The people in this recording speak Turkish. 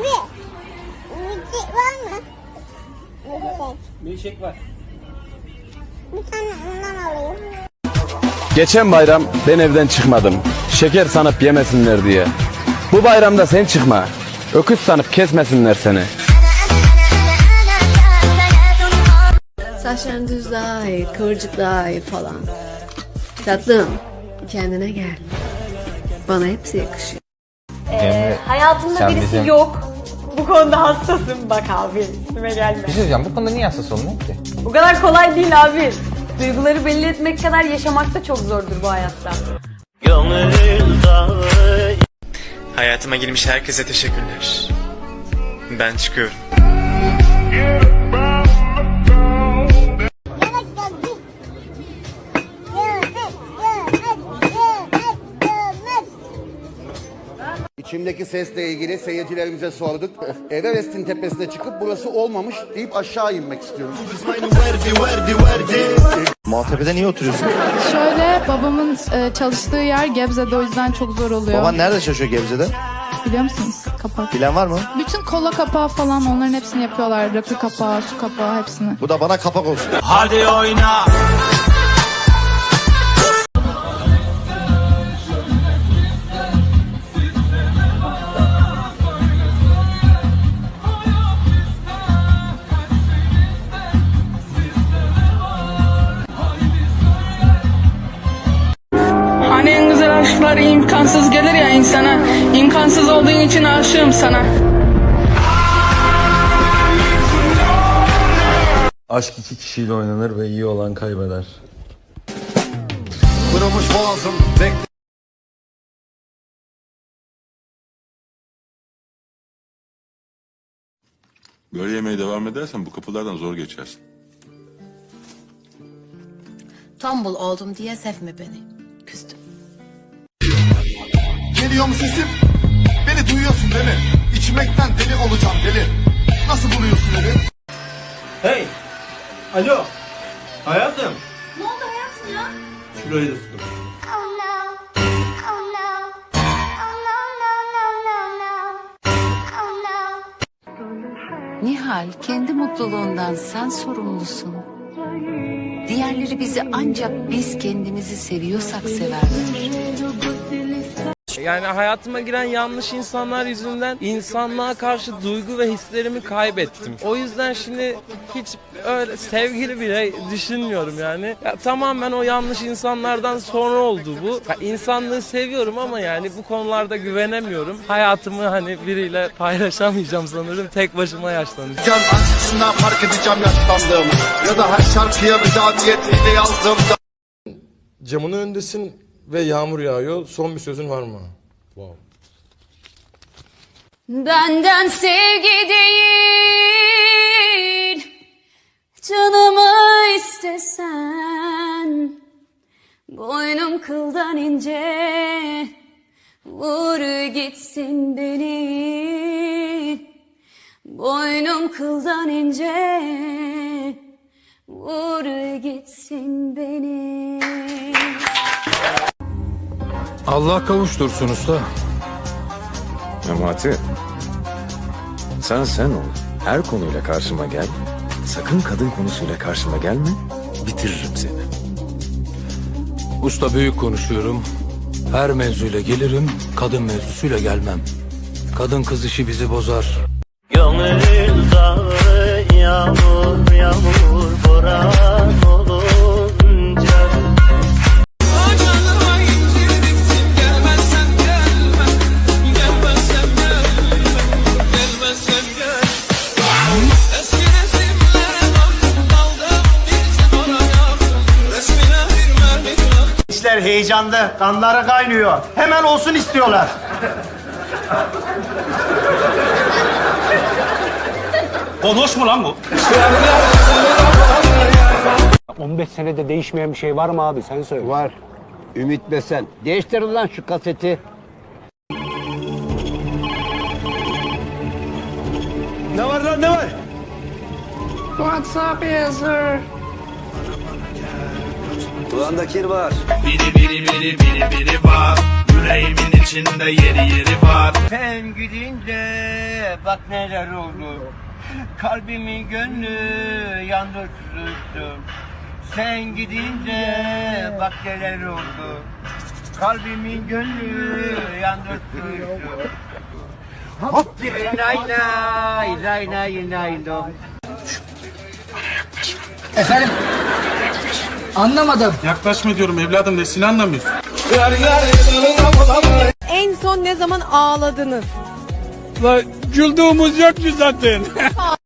Abi. Müzik var mı? Müzik. Milkshake var. Bir tane ondan alayım. Geçen bayram ben evden çıkmadım. Şeker sanıp yemesinler diye. Bu bayramda sen çıkma. Öküz sanıp kesmesinler seni. Saçların düz daha iyi, kıvırcık daha iyi falan. Tatlım, kendine gel. Bana hepsi yakışıyor. Emre, Hayatımda Sen birisi bizim- yok. Bu konuda hassasım bak abi. Üstüme gelme. bir şey söyleyeceğim. Bu konuda niye hassas olmuyor ki? Bu kadar kolay değil abi. Duyguları belli etmek kadar yaşamak da çok zordur bu hayatta. Hayatıma girmiş herkese teşekkürler. Ben çıkıyorum. İçimdeki sesle ilgili seyircilerimize sorduk. Everest'in tepesine çıkıp burası olmamış deyip aşağı inmek istiyorum. Maltepe'de niye oturuyorsun? Şöyle babamın e, çalıştığı yer Gebze'de o yüzden çok zor oluyor. Baban nerede çalışıyor Gebze'de? Biliyor musunuz? Kapak. Bilen var mı? Bütün kola kapağı falan onların hepsini yapıyorlar. Rakı kapağı, su kapağı hepsini. Bu da bana kapak olsun. Hani aşklar imkansız gelir ya insana. İmkansız olduğun için aşığım sana. Aşk iki kişiyle oynanır ve iyi olan kaybeder. Kırılmış boğazım. Bekle. Böyle yemeye devam edersen bu kapılardan zor geçersin. Tombul oldum diye sevme beni. Geliyor mu sesim? Beni duyuyorsun değil mi? İçmekten deli olacağım deli. Nasıl buluyorsun beni? Hey! Alo! Hayatım! Ne oldu hayatım ya? Şurayı da tuttum. Oh no. Oh no. Oh no, no, no, no, no. Oh no. Nihal, kendi mutluluğundan sen sorumlusun. Diğerleri bizi ancak biz kendimizi seviyorsak severler. Yani hayatıma giren yanlış insanlar yüzünden insanlığa karşı duygu ve hislerimi kaybettim. O yüzden şimdi hiç öyle sevgili bile düşünmüyorum yani. Ya tamamen o yanlış insanlardan sonra oldu bu. Ya insanlığı seviyorum ama yani bu konularda güvenemiyorum. Hayatımı hani biriyle paylaşamayacağım sanırım. Tek başıma yaşlanacağım. Can açısından fark edeceğim yaşlandığımı. Ya da her şarkıya bir niyetiyle yazdığımda. Camının önündesin ve yağmur yağıyor. Son bir sözün var mı? Wow. Benden sevgi değil Canımı istesen Boynum kıldan ince Vur gitsin beni Boynum kıldan ince Vur gitsin beni Allah kavuştursun usta. Memati. Sen sen ol. Her konuyla karşıma gel. Sakın kadın konusuyla karşıma gelme. Bitiririm seni. Usta büyük konuşuyorum. Her mevzuyla gelirim, kadın mevzusuyla gelmem. Kadın kız işi bizi bozar. yağmur İşler heyecanda, kanları kaynıyor. Hemen olsun istiyorlar. Bonoş mu lan bu? 15 senede değişmeyen bir şey var mı abi sen söyle. Var. Ümit Besen. Değiştir lan şu kaseti. Ne var lan ne var? WhatsApp yazır. Kulağında kir var. Biri biri biri biri biri var Yüreğimin içinde yeri yeri var Sen gidince bak neler oldu. Kalbimi gönlü yandı tutuştum. Sen gidince bak neler oldu. Kalbimin gönlü yandı tutuştum. Hop bir nay nay nay nay nay do. Yaklaşma diyorum evladım nesini anlamıyorsun? En son ne zaman ağladınız? Güldüğümüz yok ki zaten.